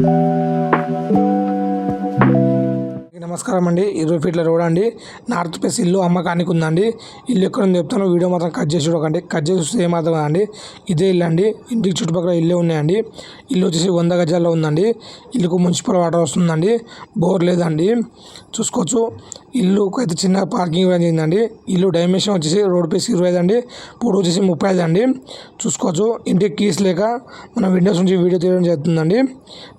Thank you. నమస్కారం అండి. ఇరవై ఫీట్ల రోడ్ అండి. నార్త్ ప్లేస్ ఇల్లు అమ్మకానికి ఉందండి ఇల్లు ఎక్కడ ఉంది చెప్తాను. వీడియో మాత్రం కట్ చేసి చూడకండి. కట్ చేసి చూస్తే ఏమాత్రం అండి ఇదే ఇల్లు అండి. ఇంటికి చుట్టుపక్కల ఇల్లే ఉన్నాయండి. ఇల్లు వచ్చేసి వంద గజాల్లో ఉందండి. ఇల్లుకు మున్సిపల్ వాటర్ వస్తుందండి. బోర్ లేదండి. చూసుకోవచ్చు. ఇల్లు అయితే చిన్న పార్కింగ్ చేయిందండి. ఇల్లు డైమెన్షన్ వచ్చేసి రోడ్ పేస్ ఇరవై ఐదు అండి పొడవు వచ్చేసి ముప్పై ఐదు అండి చూసుకోవచ్చు. ఇంటికి కీస్ లేక మన విండోస్ నుంచి వీడియో తీయడం జరుగుతుందండి.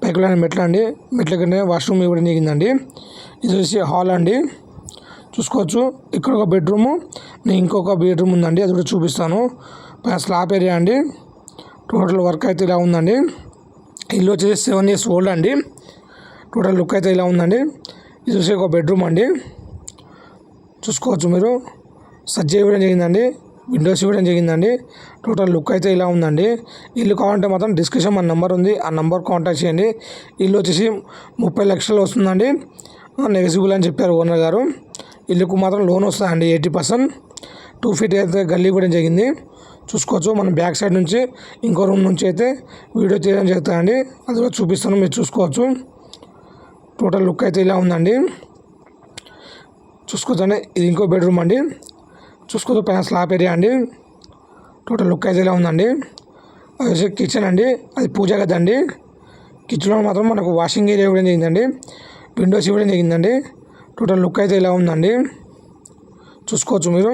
పైకి మెట్లు అండి. మెట్ల కింద వాష్రూమ్ ఇవ్వడం జరిగిందండి. ఇది వచ్చి హాల్ అండి. చూసుకోవచ్చు. ఇక్కడ ఒక బెడ్రూము ఇంకొక బెడ్రూమ్ ఉందండి అది కూడా చూపిస్తాను. పైన స్లాబ్ ఏరియా అండి. టోటల్ వర్క్ అయితే ఇలా ఉందండి. ఇల్లు వచ్చేసి సెవెన్ ఇయర్స్ ఓల్డ్ అండి. టోటల్ లుక్ అయితే ఇలా ఉందండి. ఇది వచ్చి ఒక బెడ్రూమ్ అండి. చూసుకోవచ్చు మీరు. సజ్జ ఇవ్వడం జరిగిందండి. విండోస్ ఇవ్వడం జరిగిందండి. టోటల్ లుక్ అయితే ఇలా ఉందండి. ఇల్లు కావాలంటే మాత్రం డిస్క్రిప్షన్ మన నెంబర్ ఉంది. ఆ నెంబర్ కాంటాక్ట్ చేయండి. ఇల్లు వచ్చేసి ముప్పై లక్షలు వస్తుందండి. నెగిజిబుల్ అని చెప్పారు ఓనర్ గారు. ఇల్లుకు మాత్రం లోన్ వస్తుందండి ఎయిటీ పర్సెంట్. టూ ఫీట్ అయితే గల్లీ కూడా జరిగింది. చూసుకోవచ్చు. మనం బ్యాక్ సైడ్ నుంచి ఇంకో రూమ్ నుంచి అయితే వీడియో తీయడం జరుగుతుందండి. అది కూడా చూపిస్తాను. మీరు చూసుకోవచ్చు. టోటల్ లుక్ అయితే ఇలా ఉందండి. చూసుకోవచ్చండి. ఇది ఇంకో బెడ్రూమ్ అండి. చూసుకోవచ్చు. పైన స్లాబ్ ఏరియా అండి. టోటల్ లుక్ అయితే ఇలా ఉందండి. అది వచ్చి కిచెన్ అండి. అది పూజ గది అండి. కిచెన్లో మాత్రం మనకు వాషింగ్ ఏరియా కూడా జరిగిందండి. విండోస్ ఇవ్వడం జరిగిందండి. టోటల్ లుక్ అయితే ఇలా ఉందండి. చూసుకోవచ్చు మీరు.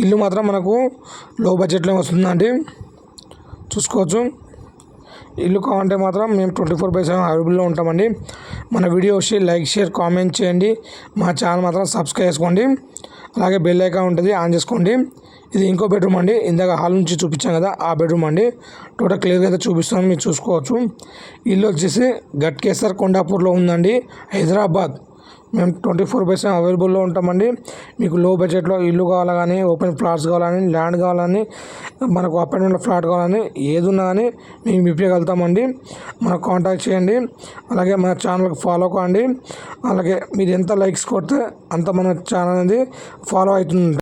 ఇల్లు మాత్రం మనకు లో బడ్జెట్లో వస్తుందండి. చూసుకోవచ్చు. ఇల్లు కావాలంటే మాత్రం మేము ట్వంటీ ఫోర్ బై సెవెన్ అవైలబుల్లో ఉంటామండి. మన వీడియో వచ్చి లైక్ షేర్ కామెంట్ చేయండి. మా ఛానల్ మాత్రం సబ్స్క్రైబ్ చేసుకోండి. అలాగే బెల్ ఐకాన్ ఉంటుంది ఆన్ చేసుకోండి. ఇది ఇంకో బెడ్రూమ్ అండి. ఇందాక హాల్ నుంచి చూపించాం కదా ఆ బెడ్రూమ్ అండి. టోటల్ క్లియర్గా అయితే చూపిస్తాను మీరు చూసుకోవచ్చు. ఇల్లు వచ్చేసి గట్కేసర్ కొండాపూర్లో ఉందండి హైదరాబాద్. మేము ట్వంటీ ఫోర్ బై సెవెన్ అవైలబుల్లో ఉంటామండి. మీకు లో బడ్జెట్లో ఇల్లు కావాలా కానీ ఓపెన్ ఫ్లాట్స్ కావాలని ల్యాండ్ కావాలని మనకు అపాయింట్మెంట్ ఫ్లాట్ కావాలని ఏది ఉన్నా కానీ మేము ఇప్పగలుగుతామండి మనకు కాంటాక్ట్ చేయండి. అలాగే మన ఛానల్కి ఫాలో కాండి. అలాగే మీరు ఎంత లైక్స్ కొడితే అంత మన ఛానల్ అనేది ఫాలో అవుతుంది